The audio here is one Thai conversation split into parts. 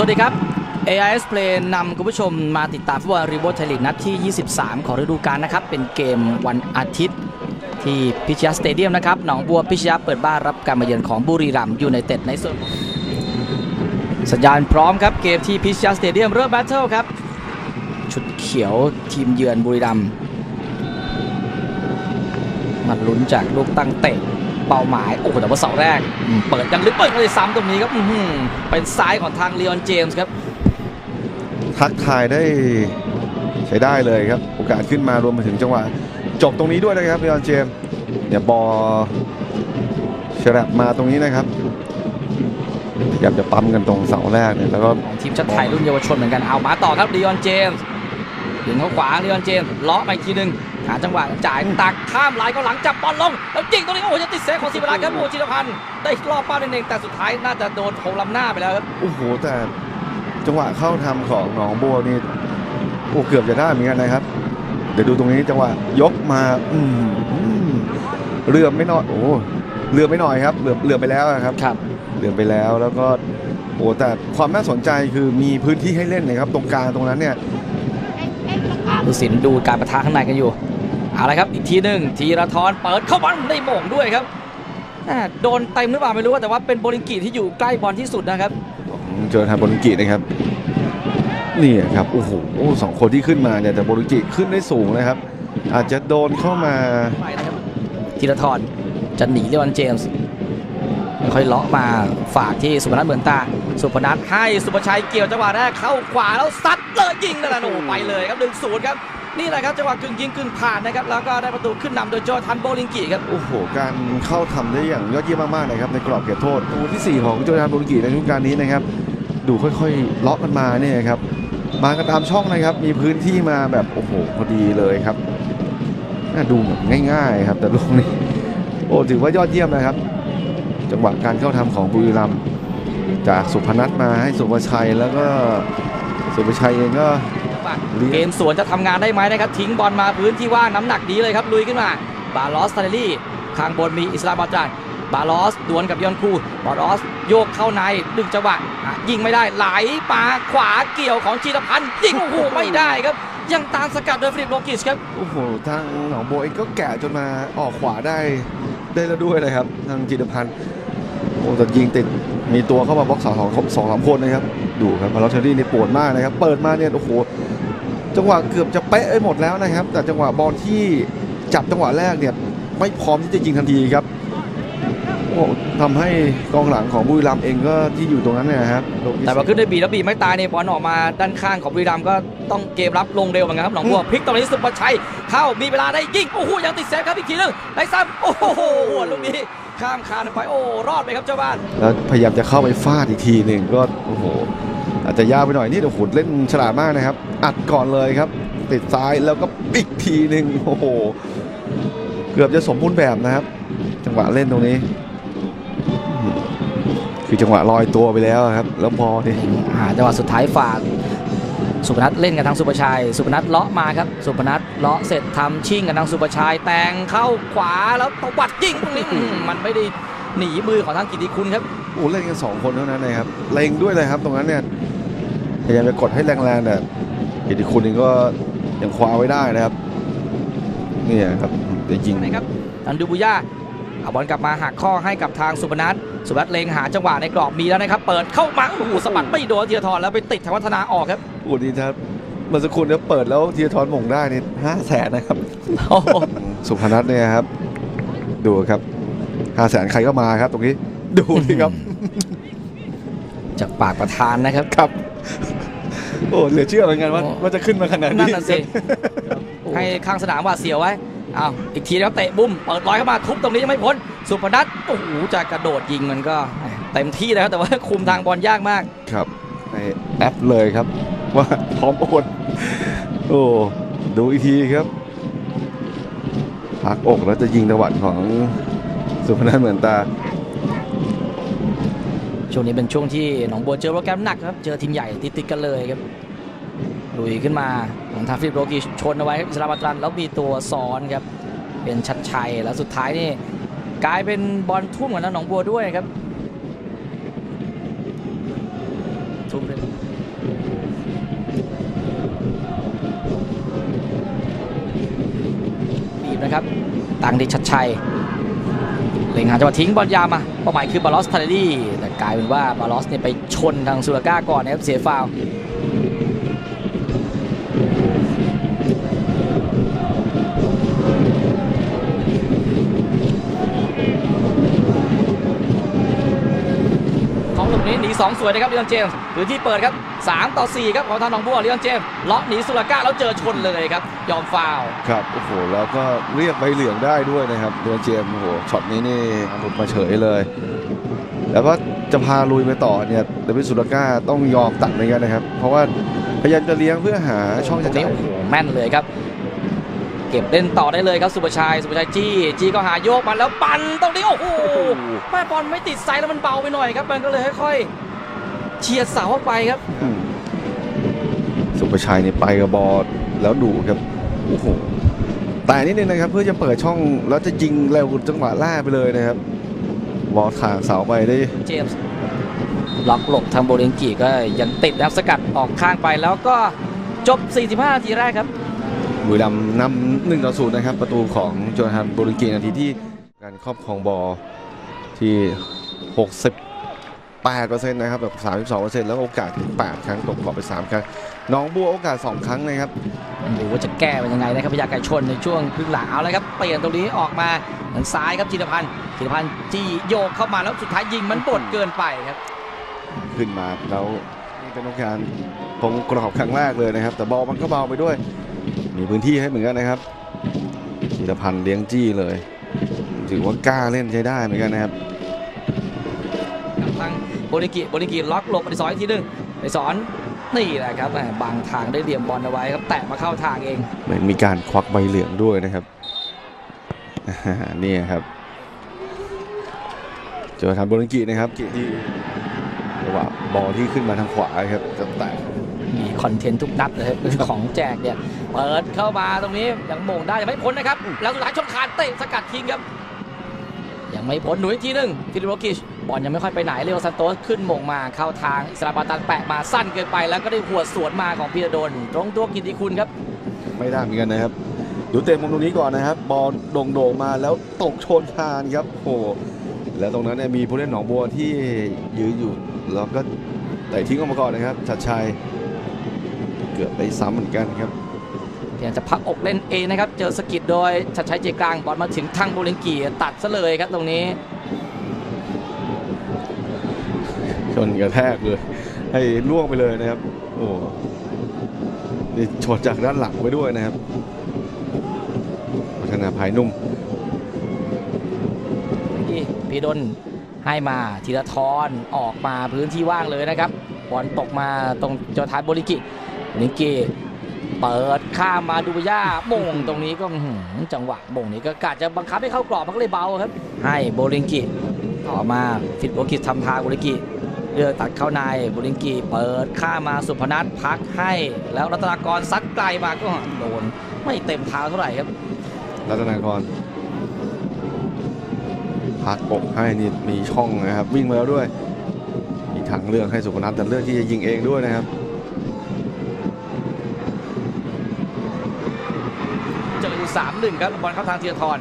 สวัสดีครับ AIS Play นำคุณผู้ชมมาติดตามฟุตบอลรีโวไทยลีกนัดที่ 23 ของฤดูกาลนะครับ เป็นเกมวันอาทิตย์ที่พิชยาสเตเดียมนะครับ หนองบัวพิชยาเปิดบ้านรับการมาเยือนของบุรีรัมย์ยูไนเต็ดในส่วนสัญญาณพร้อมครับ เกมที่พิชยาสเตเดียมเริ่มแบทเทิลครับ ชุดเขียวทีมเยือนบุรีรัมย์มันลุ้นจากลูกตั้งเตะ เป้าหมาย โอ้โหแต่ว่าเสาแรกอืมเปิดยังลึกเปิดเลยซ้ำตรงนี้ครับอื้อหือเป็นซ้ายของทางเล o อนเจมส์ครับ ทักทายได้ใช้ได้เลยครับ โอกาสขึ้นมารวมไปถึงจังหวะจบตรงนี้ด้วยนะครับเรียนเจมส์เนี่ยบอลฉลับมาตรงนี้นะครับพยายามจะปั๊มกันตรงเสาแรกเนี่ยแล้วก็ของทีมชาติไทยรุ่นเยาวชนเหมือนกันเอามาต่อครับลีออนเจมส์ถึงเขาขวาลีออนเจมส์เลาะไปอีกทีหนึ่ง หาจังหวะจ่ายตักข้ามลายเขาหลังจับบอลลง แล้วยิงตรงนี้โอ้โหจะติดเซฟของศิวราครับโอ้โหจิรพันธ์ได้รอบเป้าเองแต่สุดท้ายน่าจะโดนโถงลำหน้าไปแล้วครับโอ้โหแต่จังหวะเข้าทำของหนองบัวนี่โอ้เกือบจะได้เหมือนกันนะครับ เดี๋ยวดูตรงนี้จังหวะยกมาอืมอืมเรือไม่น้อยโอ้เรือไม่น้อยครับเรือเรือไปแล้วนะครับครับเดือนไปแล้วแล้วก็โอ้แต่ความน่าสนใจคือมีพื้นที่ให้เล่นนะครับ ตรงกลางตรงนั้นเนี่ยดูสินดูการประทะข้างในกันอยู่ เอาละครับอีกทีหนึ่งธีรทรเปิดเข้าบอลได้โมงด้วยครับอ่าโดนเต็มหรือเปล่าไม่รู้แต่ว่าเป็นโบลิงกีที่อยู่ใกล้บอลที่สุดนะครับเจอทางโบลิงกินะครับนี่ครับโอ้โหสองคนที่ขึ้นมาเนี่ยแต่โบลิงกิขึ้นได้สูงนะครับ อาจจะโดนเข้ามาไปนะครับธีรทรจะหนีเลออนเจมส์ค่อยเลาะมาฝากที่สุพนัทเหมือนตา สุพนัทให้สุภชัยเกี่ยวจังหวะแรกเข้าขวาแล้วซัดเลยยิงนั่นแหละโอ้โหไปเลยครับหนึ่งศูนย์ครับ นี่แหละครับจังหวะกึ่งยิงกึ่งผ่านนะครับแล้วก็ได้ประตูขึ้นนำโดยโจทันโบลิงกีครับโอ้โหการเข้าทำได้อย่างยอดเยี่ยมมากๆนะครับในกรอบเขตโทษตัวที่ 4 ของโจนโบลิงกิในฤดูกาลนี้นะครับ ดูค่อยๆเลาะกันมาเนี่ยครับมากันตามช่องนะครับ มีพื้นที่มาแบบโอ้โหพอดีเลยครับน่าดูเหมือนง่ายๆครับ แต่ลูกนี้โอ้ถือว่ายอดเยี่ยมนะครับ จังหวะการเข้าทำของบุรีรัมย์จากสุพนัทมาให้สุภชัยแล้วก็สุภชัยเองก็ เกมสวนจะทำงานได้ไหมนะครับ ทิ้งบอลมาพื้นที่ว่างน้ำหนักดีเลยครับ ลุยขึ้นมา บาลอสตาเนลี่ข้างบนมีอิสลามบาจานบาลอสดวลกับยอนคูบาลอสโยกเข้าในดึงจังหวะอะยิงไม่ได้ไหลปาขวาเกี่ยวของจีรพันธ์ยิงโอ้โหไม่ได้ครับ ยังตามสกัดโดยฟิลิปโลกิชครับโอ้โหทางหนองบัวเองก็แกะจนมาออกขวาได้ได้แล้วด้วยนะครับ ทางจิตรพันธ์ โอ้แต่ยิงติดมีตัวเข้ามาบล็อกสองสองสองสามคนนะครับ ดูครับพาราเทอรี่นี่ปวดมากนะครับ เปิดมาเนี่ยโอ้โหจังหวะเกือบจะเป๊ะไปหมดแล้วนะครับ แต่จังหวะบอลที่จับจังหวะแรกเนี่ยไม่พร้อมที่จะยิงทันทีครับโอ้ทำให้กองหลังของบุรีรัมเองก็ที่อยู่ตรงนั้นเนี่ยนะครับแต่ว่าขึ้นได้บีแล้วบีไม่ตายในบอลออกมาด้านข้างของบุรีรัมก็ต้องเกมรับลงเร็วเหมือนกันครับหนองบัวพลิกตรงนี้สุภชัยเข้ามีเวลาได้ยิงโอ้โหยังติดเซฟครับอีกทีหนึงได้ซ้ำโอ้โหลูกนี้ ข้ามคานไปโอ้รอดไปครับเจ้าบ้าน แล้วพยายามจะเข้าไปฟาดอีกทีหนึ่งก็โอ้โหอาจจะยากไปหน่อยนี่โอ้โหเล่นฉลาดมากนะครับ อัดก่อนเลยครับ ติดซ้ายแล้วก็อีกทีหนึ่งโอ้โหเกือบจะสมบูรณ์แบบนะครับ จังหวะเล่นตรงนี้อื้อหือคือจังหวะลอยตัวไปแล้วครับ แล้วพอนี่อ่าจังหวะสุดท้ายฝาก สุพนัทเล่นกับทางสุภชัย สุพนัทเลาะมาครับ สุพนัทเลาะเสร็จทำชิ่งกับทางสุภชัย แต่งเข้าขวาแล้วตวัดยิงตรงนี้อืมมันไม่ได้หนีมือของทางกิติคุณครับโอ้เล่นกันสองคนเท่านั้นนะครับเล็งด้วยเลยครับตรงนั้นเนี่ยพยายามจะกดให้แรงๆแต่กิติคุณเองก็ยังคว้าไว้ได้นะครับเนี่ยครับแต่ยิงนะครับทางดูบุย่าเอาบอลกลับมาหักข้อให้กับทางสุพนัท สุพนัทเลงหาจังหวะในกรอบมีแล้วนะครับ เปิดเข้ามาโอ้โหสะบัดไม่โดนเทียทรแล้วไปติดทางวัฒนาออกครับโอ้ดีครับเมื่อสักครู่เนี่ยเปิดแล้วทีทอนหม่งได้นี่ห้าแสนนะครับโอ้โหสุพนัทเนี่ยครับ ดูครับห้าแสนใครก็มาครับ ตรงนี้ ดูสิครับ จากปากประธานนะครับครับโอ้เหลือเชื่อเหมือนกันว่าโอ้ว่าจะขึ้นมาขนาดนั่นนี้น่ะสิให้ข้างสนามหว่าดเสียวไว้อ้าวอีกทีแล้วเตะบุ้มเปิดร้อยเข้ามาทุบตรงนี้ยังไม่พ้น สุพนัทโอ้โหจะกระโดดยิงมันก็เต็มที่แล้วแต่ว่าคุมทางบอลยากมากครับในแอปเลยครับ ว่าพร้อมโอนโอ้ดูอีกทีครับพักอกแล้วจะยิงตะวันของสุพนัทเหมือนตาช่วงนี้เป็นช่วงที่หนองบัวเจอโปรแกรมหนักครับเจอทีมใหญ่ติดๆกันเลยครับลุยขึ้นมาของทางฟิลิปโรกิชชนเอาไว้ครับอิสลามอัตรันแล้วมีตัวซ้อนครับเป็นชัดชัยแล้วสุดท้ายนี่ กลายเป็นบอลทุ่มของทางหนองบัวด้วยครับ ทุ่มเลยบีบนะครับตังดิชัดชัยเล็งหาจะมาทิ้งบอลยามาเป้าหมายคือบาลอสทาร์ดี้แต่กลายเป็นว่าบาลอสเนี่ยไปชนทางซูลาก้าก่อนนะครับเสียฟาว นี้หนี2สวยนะครับลีออนเจมส์พื้นที่เปิดครับ3ต่อ4ครับของทางหนองบัวลีออนเจมส์เลาะหนีสุราก้าแล้วเจอชนเลยครับยอมฟาวล์ครับโอ้โหแล้วก็เรียกใบเหลืองได้ด้วยนะครับเดือนเจมส์โอ้โหช็อตนี้นี่หลุดมาเฉยเลยแล้วก็จะพาลุยไปต่อเนี่ยเดวิดสุลก้าต้องยอมตัดเหมือนกันนะครับ เพราะว่าพยายามจะเลี้ยงเพื่อหาช่องตรจะงนี้จ่ายโอ้โหแม่นเลยครับ เก็บเล่นต่อได้เลยครับสุประชัยสุประชัยจี้จี้ก็หาโยกมาแล้วปั่นตรงนี้โอ้โหแม่บอลไม่ติดไซส์แล้วมันเบาไปหน่อยครับมันก็เลยค่อยๆเฉียดเสาออกไปครับอืมสุประชัยเนี่ยไปกับบอลแล้วดูครับโอ้โหแต่นิดนึงนะครับเพื่อจะเปิดช่องแล้วจะยิงเร็วจังหวะแรกไปเลยนะครับ บอลถากเสาไปได้เจมส์ล็อกหลบทางโบลิงกีก็ยังติดนะครับสกัดออกข้างไปแล้วก็จบ 45นาทีแรกครับ บุรีรัมย์นำหนึ่งต่อศูนย์นะครับ ประตูของโจนาธานโบลิงกีนาทีที่การครอบครองบอลที่ 68%นะครับแบบ32%แล้วโอกาสถึง8ครั้งตกกรอบไป 3 ครั้งหน้องบัวโอกาส 2 ครั้งนะครับหรือว่าจะแก้เป็นยังไงนะครับพยาไก่ชนในช่วงครึ่งหลังเอาเลยครับเปลี่ยนตรงนี้ออกมาทางซ้ายครับจิรพันธ์จิรพันธ์จี้โยกเข้ามาแล้วสุดท้ายยิงมันบดเกินไปครับ ขึ้นมาแล้วนี่เป็นโอกาสตรงกรอบครั้งแรกเลยนะครับ แต่บอลมันก็เบาไปด้วย มีพื้นที่ให้เหมือนกันนะครับจิรพันธ์เลี้ยงจี้เลย ถือว่ากล้าเล่นใช้ได้เหมือนกันนะครับกับทางโบลิกิโบลิกิล็อกหลบไปสอนอีกทีหนึงไปสอนนี่แหละครับแหม่บังทางได้เหลี่ยมบอลเอาไว้ครับแตะมาเข้าทางเองเหมือนมีการควักใบเหลืองด้วยนะครับนี่ครับเจอทางโบลิงกีนะครับกีที่จังหวะบอลที่ขึ้นมาทางขวาครับจะแตะมีคอนเทนต์ทุกนัดเลยครับของแจกเนี่ย เปิดเข้ามาตรงนี้ยังโมงได้ยังไม่พ้นนะครับ แล้วสุดท้ายชนคานเตะสกัดทิ้งครับ ยังไม่พ้นหนุนอีกทีหนึ่งฟิลิปโรกิชบอลยังไม่ค่อยไปไหนเลโอซันโตสขึ้นโมงมาเข้าทางอิสราบาตันแปะมาสั้นเกินไป แล้วก็ได้หัวดสวนมาของพีระดลตรงตัวกิติคุณครับ ไม่ได้เหมือนกันนะครับดูเตะมุมตรงนี้ก่อนนะครับ บอลโด่งๆมาแล้วตกชนคานครับโอ้โหแล้วตรงนั้นเนี่ยมีผู้เล่นหนองบัวที่ยืนอยู่แล้วก็เตะทิ้งออกมาก่อนนะครับชัดชัยเกือบไปซ้ำเหมือนกันครับ พยายามจะพักอกเล่นเองนะครับ เจอสกิดโดยชัดชัยเจกลางบอลมาถึงทางโบลิงกีตัดซะเลยครับตรงนี้ ชนกระแทกเลย ให้ล่วงไปเลยนะครับ โอ้นี่ชนจากด้านหลังไปด้วยนะครับพัฒนาภายนุ่มนี่พีดลให้มาธีรทรออกมาพื้นที่ว่างเลยนะครับบอลตกมาตรงจอทานโบลิกิโบลิกิ เปิดข้ามมาดูย่าโมงตรงนี้ก็จังหวะโมงนี้ก็กะจะบังคับให้เข้ากรอบมันก็เลยเบาครับ ให้โบลิงกิต่อมาฟิตโบกิทำทางโบลิงกิเลือกตัดเข้าในโบลิงกิเปิดข้ามมาสุพนัทพักให้ แล้วรัตนากรซัดไกลมาก็โดนไม่เต็มเท้าเท่าไหร่ครับ รัตนากรพักอกให้นี่มีช่องนะครับ วิ่งมาแล้วด้วย มีทางเลือกให้สุพนัทแต่เลือกที่จะยิงเองด้วยนะครับ เจออยู่สามหนึ่งครับบอลเข้าทางธีรทร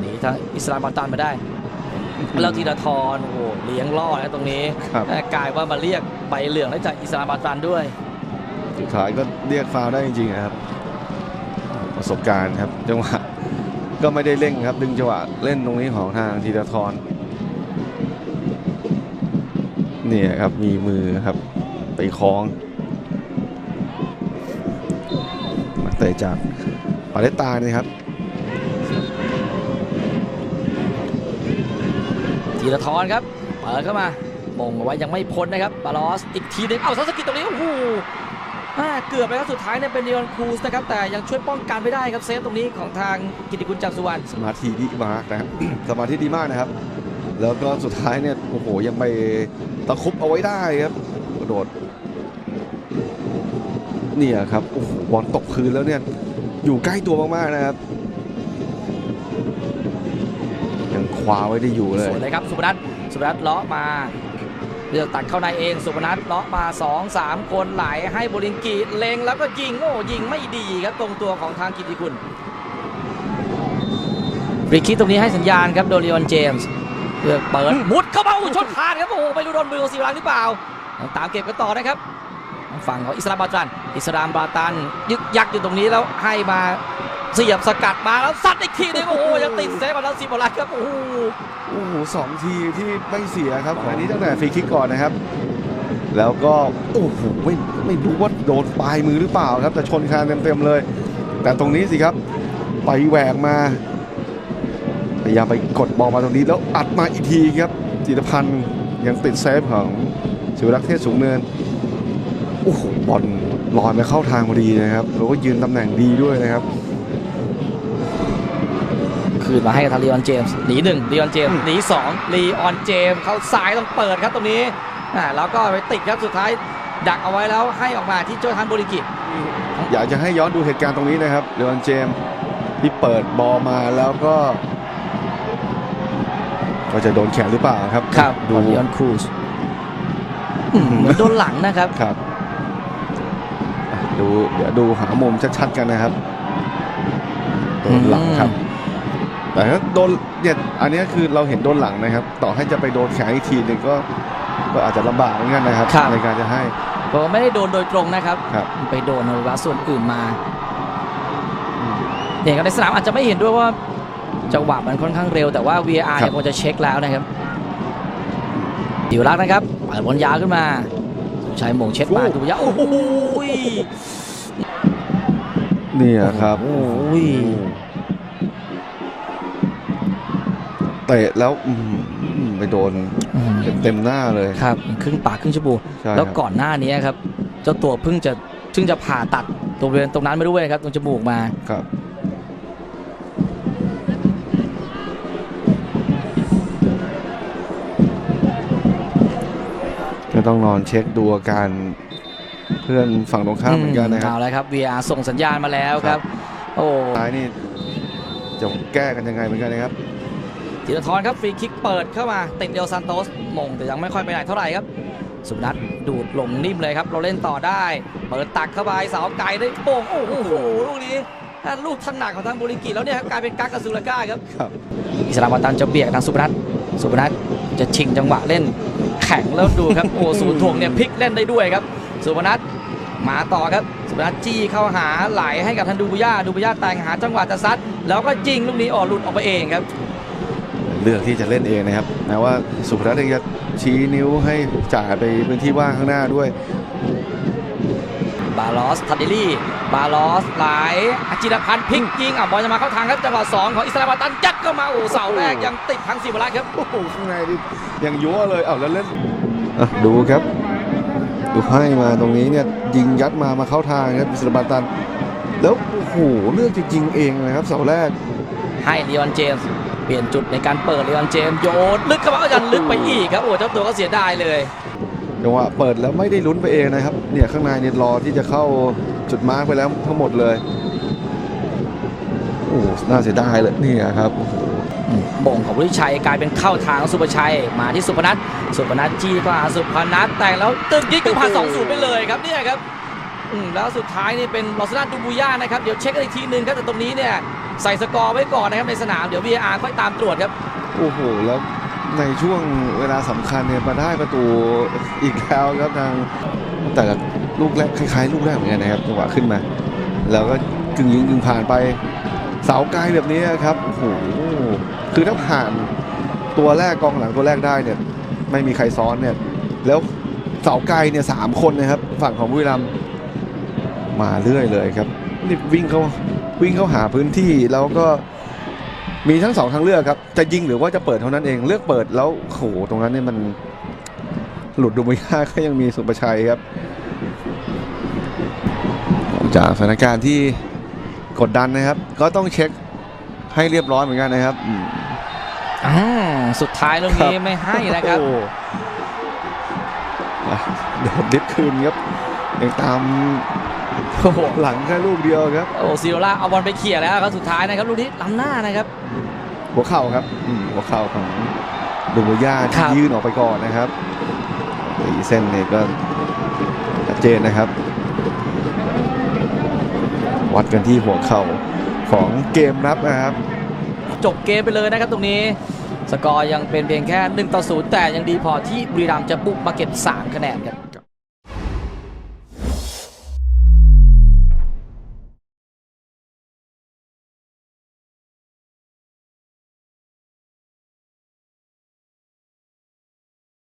หนีทางอิสลามบอลตันมาได้ แล้วธีรทรโอ้โหเลี้ยงล่อแล้วตรงนี้ครับแต่กลายว่ามาเรียกใบเหลืองให้จากอิสลามบอลตันด้วย สุดท้ายก็เรียกฟาวล์ได้จริงๆนะครับ ประสบการณ์ครับจังหวะก็ไม่ได้เร่งครับ ดึงจังหวะเล่นตรงนี้ของทางธีรทรเนี่ยครับมีมือครับไปคล้องนักเตะจาก ปาเลตตานะครับธีรทรครับ เปิดเข้ามามงเอาไว้ยังไม่พ้นนะครับบาลอสอีกทีหนึงเอาซัสกิตรงนี้โอ้โหอ่าเกือบไปครับสุดท้ายเนี่ยเป็นเดยอนครูสนะครับ แต่ยังช่วยป้องกันไม่ได้ครับเซฟตรงนี้ของทางกิติคุณจักรสุวรรณสมาธิดีมากนะครับสมาธิดีมากนะครับ แล้วก็สุดท้ายเนี่ยโอ้โหยังไปตะครุบเอาไว้ได้ครับกระโดดเนี่ยครับโอ้โหบอลตกพื้นแล้วเนี่ย อยู่ใกล้ตัวมากๆนะครับยังคว้าไว้ได้อยู่เลยสวยเลยครับสุพนัทสุพนัทเลาะมาเลือกตัดเข้าในเองสุพนัทเลาะมา 2 3 คนไหลให้โบลิงกีเล็งแล้วก็ยิงโอ้ยิงไม่ดีครับตรงตัวของทางกิติคุณฟรีคิกตรงนี้ให้สัญญาณครับโดริออนเจมส์เพื่อเปิดมุดเข้ามาอู้ชนคานครับโอ้โหไม่รู้โดนมือของศิวรักษ์หรือเปล่ายังตามเก็บกันต่อนะครับทางฝั่งของอิสลามบาตัน อิสลามบาตัน ยึกยักอยู่ตรงนี้แล้วให้มาเสียบสกัดมาแล้วซัดอีกทีนึงโอ้โหยังติดเซฟมาแล้วศิวรักษ์ครับโอ้โหโอ้โหสองทีที่ไม่เสียครับอันนี้ตั้งแต่ฟรีคิกก่อนนะครับ แล้วก็โอ้โหไม่ไม่รู้ว่าโดนปลายมือหรือเปล่าครับ แต่ชนคานเต็มๆเลย แต่ตรงนี้สิครับไปแหวกมาพยายามไปกดบอลมาตรงนี้แล้วอัดมาอีกทีครับจิตพันธ์ยังติดเซฟของศิวรักษ์เทศสูงเนินโอ้โหบอล ลอยมาเข้าทางพอดีนะครับ แล้วก็ยืนตำแหน่งดีด้วยนะครับ คืนมาให้กับทางลีออนเจมส์หนีหนึ่งลีออนเจมส์หนีสองลีออนเจมส์เข้าซ้ายต้องเปิดครับตรงนี้อ่าแล้วก็ไปติดครับสุดท้ายดักเอาไว้แล้วให้ออกมาที่โจทันโบริกิอยากจะให้ย้อนดูเหตุการณ์ตรงนี้นะครับเลออนเจมส์ที่เปิดบอลมาแล้วก็ ก็จะโดนแขนหรือเปล่าครับ ครับดูลีออนครูซอืมเหมือนโดนหลังนะครับครับอะ ดูเดี๋ยวดูหามุมชัดๆกันนะครับโดนหลังครับ แต่ถ้าโดนเนี่ยอันเนี้ยคือเราเห็นโดนหลังนะครับ ต่อให้จะไปโดนแขนอีกทีหนึ่งก็ก็อาจจะลำบากเหมือนกันนะครับครับในการจะให้เพราะว่าไม่ได้โดนโดยตรงนะครับครับ ไปโดนอวัยวะส่วนอื่นมาอืมเนี่ยครับในสนามอาจจะไม่เห็นด้วยว่าจังหวะมันค่อนข้างเร็วแต่ว่า VAR ครับเนี่ยคงจะเช็คแล้วนะครับดิวรักษ์นะครับเปิดบอลยาวขึ้นมา สุชัยหม่งเช็ดมาดูยาวโอ้โหเนี่ยครับโอ้ยเตะแล้วอืมไปโดนอืมเต็มๆหน้าเลยครับครึ่งปากครึ่งจมูกใช่แล้วครับก่อนหน้านี้ครับ เจ้าตัวเพิ่งจะเพิ่งจะผ่าตัดตรงบริเวณตรงนั้นไม่รู้เลยครับ ตรงจมูกมาครับ ต้องนอนเช็คดูอาการเพื่อนฝั่งตรงข้ามเหมือนกันนะครับเอาแล้วครับ VR ส่งสัญญาณมาแล้วครับ โอ้ท้ายนี่จะแก้กันยังไงเหมือนกันนะครับธีรทรครับฟรีคิกเปิดเข้ามาติดเดลซันโตสมงแต่ยังไม่ค่อยไปไหนเท่าไหร่ครับ สุนัทดูดลงนิ่มเลยครับ เราเล่นต่อได้ เปิดตักเข้าไปเสาไกลได้โป่งโอ้โหลูกนี้ถ้าลูกถนัดของทางบุริกิแล้วเนี่ยครับกลายเป็นกักกับสุรก้าครับครับอิสลามบัตันจะเบียดทางสุพนัทสุพนัทจะชิงจังหวะเล่น แข็งแล้วดูครับโอ้ศูนย์ถ่วงเนี่ยพลิกเล่นได้ด้วยครับ สุพนัทมาต่อครับ สุพนัทจี้เข้าหาไหลให้กับทันดูบุย่าดูบุย่าแต่งหาจังหวะจะซัดแล้วก็ยิงลูกนี้ออกหลุดออกไปเองครับ เลือกที่จะเล่นเองนะครับแม้ว่าสุพนัทเองจะชี้นิ้วให้จ่ายไปพื้นที่ว่างข้างหน้าด้วยบาลอสทัดเดลี่ บาลอสไหลอาจิรพันธ์พลิกยิงอะบอลจะมาเข้าทางครับจังหวะสองของอิสลามบัตันยัดเข้ามาโอ้เสาแรกยังติดทางสิบลักษณ์ครับโอ้โหข้างใน นี่ยังยั่วเลยเอ้าแล้วเล่นอะดูครับ ดูให้มาตรงนี้เนี่ยยิงยัดมามาเข้าทางครับอิสลามบาตัน แล้วโอ้โหเลือกจะยิงเองนะครับเสาแรกให้ลีออนเจมส์เปลี่ยนจุดในการเปิดลีออนเจมส์โยนลึกเข้ามาก็ยันลึกไปอีกครับโอ้เจ้าตัวก็เสียดายเลยจังหวะเปิดแล้วไม่ได้ลุ้นไปเองนะครับเนี่ยข้างในเนี่ยรอที่จะเข้าจุดมาร์กไปแล้วทั้งหมดเลยโอ้โหน่าเสียดายเลยเนี่ยครับโอ้โห บ่งของวุฒิชัยกลายเป็นเข้าทางของสุภชัยมาที่สุพนัทสุพนัทจี้เข้าหาสุพนัทแต่งแล้วตึกยิงก็ผ่านสองศูนย์ไปเลยครับเนี่ยครับแล้วสุดท้ายนี่เป็นลอสนาดูบูย่านะครับเดี๋ยวเช็คกันอีกทีหนึ่งครับแต่ตรงนี้เนี่ยใส่สกอร์ไว้ก่อนนะครับในสนามเดี๋ยว VAR ค่อยตามตรวจครับโอ้โหแล้วในช่วงเวลาสำคัญเนี่ยมาได้ประตูอีกแล้วครับทางแต่ละลูกแรกคล้ายๆ ลูกแรกเหมือนกันนะครับจังหวะขึ้นมา แล้วก็กึ่งยิงกึ่งผ่านไป เสาไกลแบบนี้ครับโอ้โหคือถ้าผ่านตัวแรกกองหลังตัวแรกได้เนี่ยไม่มีใครซ้อนเนี่ยแล้วเสาไกลเนี่ยสามคนนะครับ ฝั่งของบุรีรัมมาเรื่อยเลยครับนี่วิ่งเขาวิ่งเข้าหาพื้นที่แล้วก็มีทั้งสองทางเลือกครับ จะยิงหรือว่าจะเปิดเท่านั้นเองเลือกเปิดแล้วโหตรงนั้นเนี่ยมันหลุดดูไม่ยากก็ยังมีสุประชัยครับ จากสถานการณ์ที่ กดดันนะครับ ก็ต้องเช็คให้เรียบร้อยเหมือนกันนะครับอืมอ่าสุดท้ายตรงนี้ไม่ให้นะครับโอ้โหอะโดนดิฟคืนครับยังตามโอ้โหหลังแค่ลูกเดียวครับ โอ้ซิโรล่าเอาบอลไปเขี่ยแล้วครับสุดท้ายนะครับลูกนี้ล้ำหน้านะครับ หัวเข่าครับอืมหัวเข่าของดูโบย่าครัที่บยื่นออกไปก่อนนะครับอีเส้นเนี่ยก็ชัดเจนนะครับ วัดกันที่หัวเข่าของเกมรับนะครับจจบเกมไปเลยนะครับตรงนี้ สกอร์ยังเป็นเพียงแค่1ต่อ0แต่ยังดีพอที่บุรีรัมย์จะบุกมาเก็บ3คะแนนครับ